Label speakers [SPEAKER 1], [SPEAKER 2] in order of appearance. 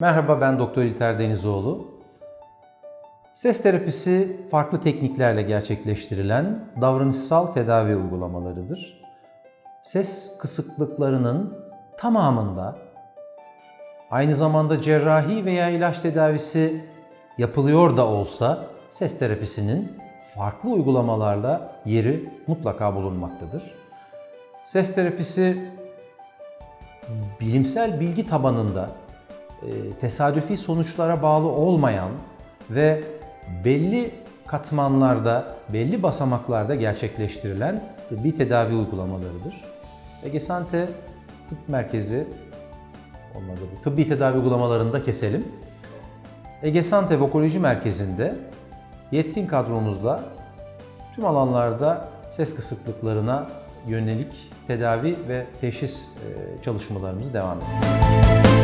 [SPEAKER 1] Merhaba ben Doktor İlter Denizoğlu. Ses terapisi farklı tekniklerle gerçekleştirilen davranışsal tedavi uygulamalarıdır. Ses kısıklıklarının tamamında aynı zamanda cerrahi veya ilaç tedavisi yapılıyor da olsa ses terapisinin farklı uygulamalarla yeri mutlaka bulunmaktadır. Ses terapisi bilimsel bilgi tabanında tesadüfi sonuçlara bağlı olmayan ve belli katmanlarda, belli basamaklarda gerçekleştirilen tıbbi tedavi uygulamalarıdır. Egesante Tıp Merkezi, olmadı bu, tıbbi tedavi uygulamalarını da keselim. Egesante Vokoloji Merkezi'nde yetkin kadromuzla tüm alanlarda ses kısıklıklarına yönelik tedavi ve teşhis e, çalışmalarımız devam ediyor.